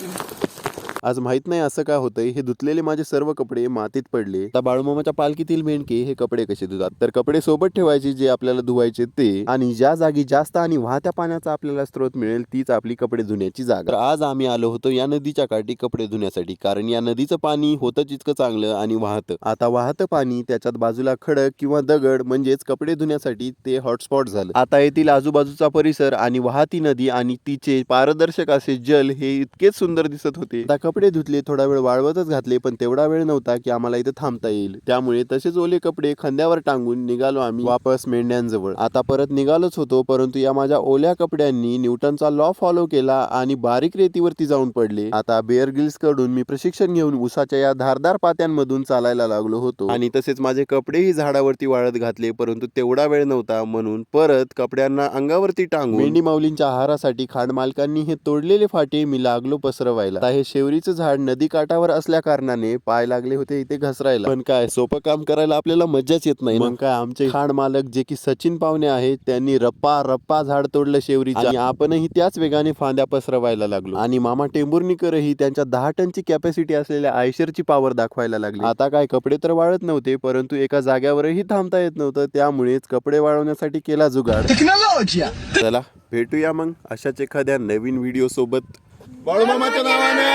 Thank you. आज माहीत नाही असं काय होतंय? हे धुतलेले माझे सर्व कपडे मातीत पडले. आता बाळूमामाच्या पालखीतील मेंढके हे कपडे कसे धुतात? तर कपडे सोबत ठेवायचे जे आपल्याला धुवायचे ते. आणि ज्या जागी जास्त आणि वाहत्या पाण्याचा आपल्याला स्रोत मिळेल तीच आपली कपडे धुण्याची जागा. तर आज आम्ही आलो होतो या नदीच्या काठी कपडे धुण्यासाठी. कारण या नदीचं पाणी होतं जितकं चांगलं आणि वाहतं. आता वाहतं पाणी त्याच्यात बाजूला खडक किंवा दगड म्हणजेच कपडे धुण्यासाठी ते हॉटस्पॉट झालं. आता येथील आजूबाजूचा परिसर आणि वाहती नदी आणि तिचे पारदर्शक असे जल हे इतकेच सुंदर दिसत होते. आता कपडे धुतले थोडा वेळ वाळवतच घातले पण तेवढा वेळ नव्हता की आम्हाला इथं थांबता येईल. त्यामुळे तसेच ओले कपडे खांद्यावर टांगून निघालो आम्ही वापस मेंढ्यांजवळ. आता परत निघालोच होतो परंतु या माझ्या ओल्या कपड्यांनी न्यूटनचा लॉ फॉलो केला आणि बारीक रेतीवरती जाऊन पडले. आता बेअर गिल्सकडून मी प्रशिक्षण घेऊन उसाच्या या धारदार पात्यांमधून चालायला लागलो होतो. आणि तसेच माझे कपडेही झाडावरती वाळत घातले परंतु तेवढा वेळ नव्हता म्हणून परत कपड्यांना अंगावरती टांगून मेंढी माऊलींच्या आहारासाठी खांड मालकांनी हे तोडलेले फाटे मी लागलो पसरवायला. हे शेवरी शेवरीचं झाड नदी काठावर असल्या कारणाने पाय लागले होते इथे घसरायला. पण काय सोपं काम करायला आपल्याला मज्जाच येत नाही मग काय आमचे खांड मालक जे की सचिन पाहुणे आहेत त्यांनी रप्पा रप्पा झाड तोडलं शेवरीचं. आणि आपणही त्याच वेगाने फांद्या पसरवायला लागलो. आणि मामा टेंभुर्णीकरही त्यांच्या दहा टनची कॅपॅसिटी असलेल्या आयशरची पॉवर दाखवायला लागली. आता काय कपडे तर वाळत नव्हते परंतु एका जाग्यावरही थांबता येत नव्हतं. त्यामुळेच कपडे वाळवण्यासाठी केला जुगाड! चला भेटूया मग अशाच एखाद्या नवीन व्हिडिओ सोबत. बाळूमामाच्या नावाने